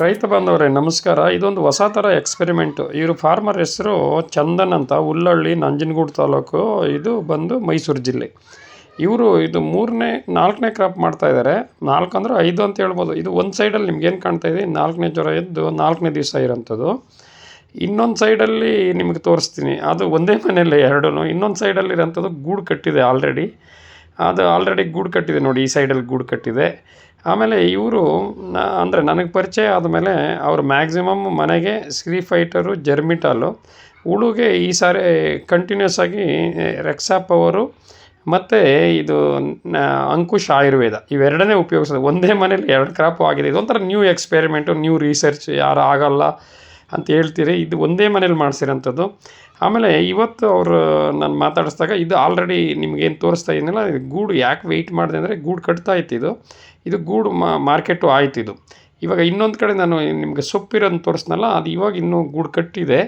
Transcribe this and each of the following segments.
ರೈತ ಬಾಂಧವರೇ, ನಮಸ್ಕಾರ. ಇದೊಂದು ಹೊಸ ಥರ ಎಕ್ಸ್ಪೆರಿಮೆಂಟು ಇವರು ಫಾರ್ಮರ್ ಹೆಸರು ಚಂದನ್ ಅಂತ, ಹುಲ್ಲಳ್ಳಿ, ನಂಜನಗೂಡು ತಾಲೂಕು. ಇದು ಬಂದು ಮೈಸೂರು ಜಿಲ್ಲೆ. ಇವರು ಇದು ಮೂರನೇ, ನಾಲ್ಕನೇ ಕ್ರಾಪ್ ಮಾಡ್ತಾ ಇದ್ದಾರೆ ನಾಲ್ಕು ಅಂದರೆ ಐದು ಅಂತ ಹೇಳ್ಬೋದು. ಇದು ಒಂದು ಸೈಡಲ್ಲಿ ನಿಮ್ಗೇನು ಕಾಣ್ತಾ ಇದೆ? ನಾಲ್ಕನೇ ಜ್ವರ ಎದ್ದು ನಾಲ್ಕನೇ ದಿವಸ ಇರೋಂಥದ್ದು. ಇನ್ನೊಂದು ಸೈಡಲ್ಲಿ ನಿಮಗೆ ತೋರಿಸ್ತೀನಿ. ಅದು ಒಂದೇ ಮನೆಯಲ್ಲೇ ಎರಡೂ ಇನ್ನೊಂದು ಸೈಡಲ್ಲಿ ಇರೋಂಥದ್ದು ಗೂಡು ಕಟ್ಟಿದೆ ಆಲ್ರೆಡಿ ಅದು ಆಲ್ರೆಡಿ ಗೂಡು ಕಟ್ಟಿದೆ ನೋಡಿ, ಈ ಸೈಡಲ್ಲಿ ಗೂಡು ಕಟ್ಟಿದೆ. ಆಮೇಲೆ ಇವರು ಅಂದರೆ ನನಗೆ ಪರಿಚಯ ಆದಮೇಲೆ ಅವರು ಮ್ಯಾಕ್ಸಿಮಮ್ ಮನೆಗೆ ಸ್ಕ್ರೀ ಫೈಟರು ಜರ್ಮಿಟಾಲು ಉಳುಗೆ ಈ ಸಾರಿ ಕಂಟಿನ್ಯೂಸ್ ಆಗಿ ರೆಕ್ಸಾ ಪವರು ಮತ್ತು ಇದು, ನ- ಅಂಕುಶ್ ಆಯುರ್ವೇದ ಇವೆರಡನ್ನೇ ಉಪಯೋಗಿಸೋದು. ಒಂದೇ ಮನೇಲಿ ಎರಡು ಕ್ರಾಪು ಆಗಿದೆ. ಇದೊಂಥರ ನ್ಯೂ ಎಕ್ಸ್ಪೆರಿಮೆಂಟು ನ್ಯೂ ರಿಸರ್ಚ್ ಯಾರು ಆಗಲ್ಲ ಅಂತ ಹೇಳ್ತೀರಿ. ಇದು ಒಂದೇ ಮನೇಲಿ ಮಾಡಿಸಿರೋಂಥದ್ದು. ಆಮೇಲೆ ಇವತ್ತು ಅವರು ನಾನು ಮಾತಾಡಿಸ್ದಾಗ ಇದು ಆಲ್ರೆಡಿ ನಿಮಗೇನು ತೋರಿಸ್ತಾ ಇದ್ದೀನಲ್ಲ ಇದು ಗೂಡು ಯಾಕೆ ವೆಯ್ಟ್ ಮಾಡಿದೆ ಅಂದರೆ ಗೂಡು ಕಟ್ತಾ ಇತ್ತು ಇದು. ಇದು ಗೂಡು ಮಾರ್ಕೆಟು ಆಯ್ತು ಇದು. ಇವಾಗ ಇನ್ನೊಂದು ಕಡೆ ನಾನು ನಿಮಗೆ ಸೊಪ್ಪಿರೋದು ತೋರಿಸ್ನಲ್ಲ, ಅದು ಇವಾಗ ಇನ್ನೂ ಗೂಡು ಕಟ್ಟಿದೆ.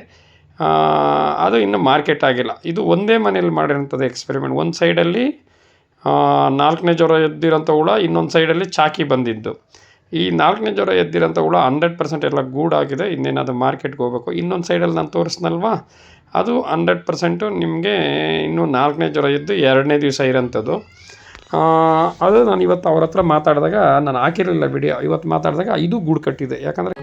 ಅದು ಇನ್ನೂ ಮಾರ್ಕೆಟ್ ಆಗಿಲ್ಲ. ಇದು ಒಂದೇ ಮನೇಲಿ ಮಾಡಿರೋಂಥದ್ದು ಎಕ್ಸ್ಪೆರಿಮೆಂಟ್ ಒಂದು ಸೈಡಲ್ಲಿ ನಾಲ್ಕನೇ ಜ್ವರ ಎದ್ದಿರೋಂಥ ಹುಳ, ಇನ್ನೊಂದು ಸೈಡಲ್ಲಿ ಚಾಕಿ ಬಂದಿದ್ದು. ಈ ನಾಲ್ಕನೇ ಜ್ವರ ಎದ್ದಿರೋಂಥ ಹುಳ ಹಂಡ್ರೆಡ್ ಪರ್ಸೆಂಟ್ ಎಲ್ಲ ಗೂಡಾಗಿದೆ, ಇನ್ನೇನಾದರೂ ಮಾರ್ಕೆಟ್ಗೆ ಹೋಗಬೇಕು. ಇನ್ನೊಂದು ಸೈಡಲ್ಲಿ ನಾನು ತೋರಿಸ್ನಲ್ವಾ? ಅದು ಹಂಡ್ರೆಡ್ ಪರ್ಸೆಂಟು ನಿಮಗೆ ಇನ್ನೂ ನಾಲ್ಕನೇ ಜ್ವರ ಇದ್ದು ಎರಡನೇ ದಿವಸ ಇರೋಂಥದ್ದು. ಅದು ನಾನು ಇವತ್ತು ಅವ್ರ ಹತ್ರ ಮಾತಾಡಿದಾಗ ನಾನು ಹಾಕಿರಲಿಲ್ಲ ವಿಡಿಯೋ ಇವತ್ತು ಮಾತಾಡಿದಾಗ ಇದು ಗೂಡು ಕಟ್ಟಿದೆ. ಯಾಕಂದರೆ